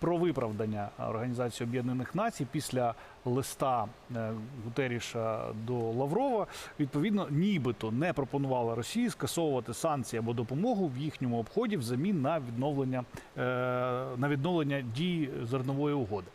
про виправдання Організації Об'єднаних Націй після листа е, Гутеріша до Лаврова. Відповідно, нібито не пропонувала Росії скасовувати санкції або допомогу в їхньому обході взамін на відновлення е, на відновлення дій зернової угоди.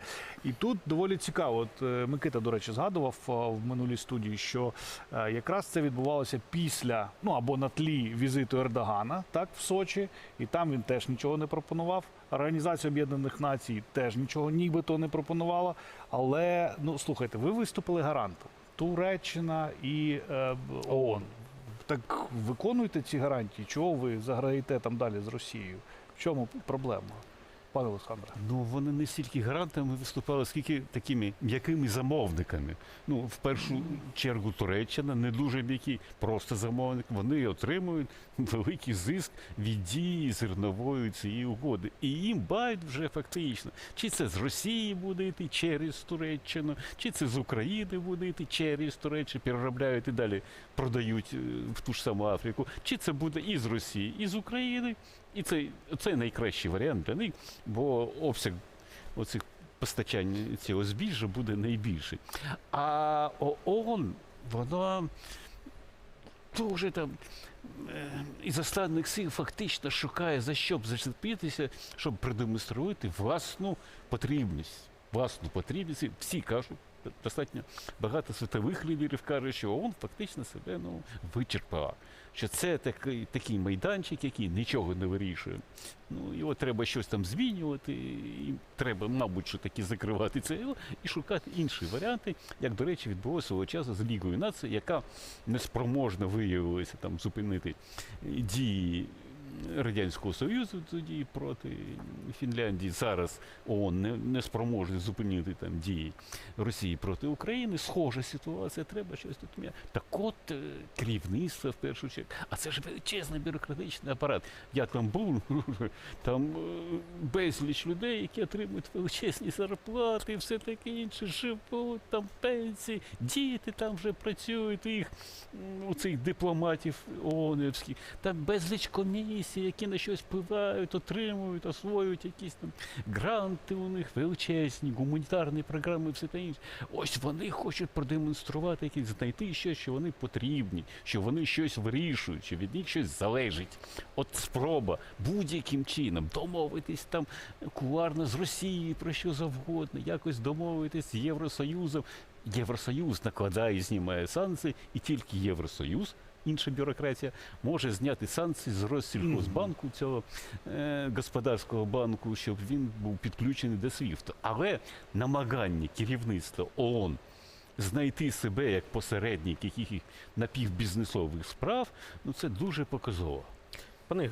І тут доволі цікаво. От е, Микита, до речі, згадував в минулій студії, що якраз це відбувалося після ну або на тлі візиту Ердогана, так в Сочі, і там він теж нічого не пропонував. Організація Об'єднаних Націй теж нічого нібито не пропонувала. Але ну слухайте, ви виступили гарантом. Туреччина і е, ООН. Так виконуйте ці гарантії. Чого ви заграєте там далі з Росією? В чому проблема, пане Олександре? Ну вони не стільки гарантами виступали, скільки такими м'якими замовниками. Ну, в першу чергу Туреччина не дуже м'який, просто замовник. Вони отримують великий зиск від дії зернової цієї угоди. І їм байдуже фактично, чи це з Росії буде йти через Туреччину, чи це з України буде йти через Туреччину, переробляють і далі продають е, в ту ж саму Африку, чи це буде і з Росії, і з України. І це, це найкращий варіант для них, бо обсяг оцих постачань цього збіжжя буде найбільший. А ООН, вона дуже там е, із останніх сил фактично шукає за що б зачепитися, щоб продемонструвати власну потрібність. Власну потрібність. Всі кажуть, достатньо багато світових лідерів кажуть, що ООН фактично себе ну, вичерпала. Що це такий, такий майданчик, який нічого не вирішує. Ну, його треба щось там змінювати, і треба, мабуть, що таки закривати це і шукати інші варіанти, як, до речі, відбулося свого часу з Лігою націй, яка неспроможна виявилася там зупинити дії Радянського Союзу тоді проти Фінляндії. Зараз ООН не, не спроможний зупинити там дії Росії проти України. Схожа ситуація, треба щось тут. Так от е, керівництво в першу чергу. А це ж величезний бюрократичний апарат. Я там був, там е, безліч людей, які отримують величезні зарплати, все таке інше, живуть там пенсії, діти там вже працюють, їх у цих дипломатів ООНівських, там безліч комісій, які на щось впливають, отримують, освоюють якісь там гранти у них величезні, гуманітарні програми, все те інше. Ось вони хочуть продемонструвати якісь, знайти щось, що вони потрібні, що вони щось вирішують, що від них щось залежить. От спроба будь-яким чином домовитись там кулуарно з Росією про що завгодно, якось домовитись з Євросоюзом. Євросоюз накладає знімає санкції, і тільки Євросоюз, інша бюрократія, може зняти санкції з Россільхозбанку, цього е, господарського банку, щоб він був підключений до СВІФТу. Але намагання керівництва ООН знайти себе як посередник якихось напівбізнесових справ, ну це дуже показово.